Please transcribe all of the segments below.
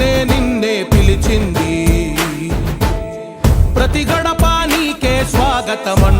నిన్నే నిన్నే పిలిచింది. ప్రతి గడప నీకే స్వాగతం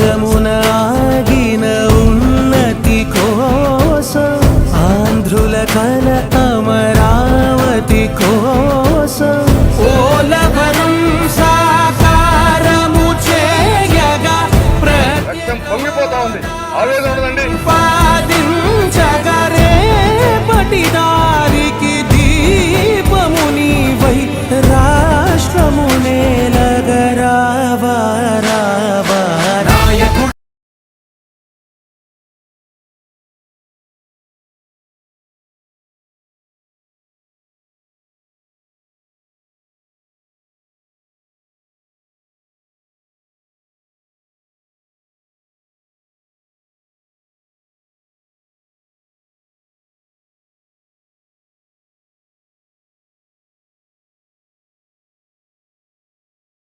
yardım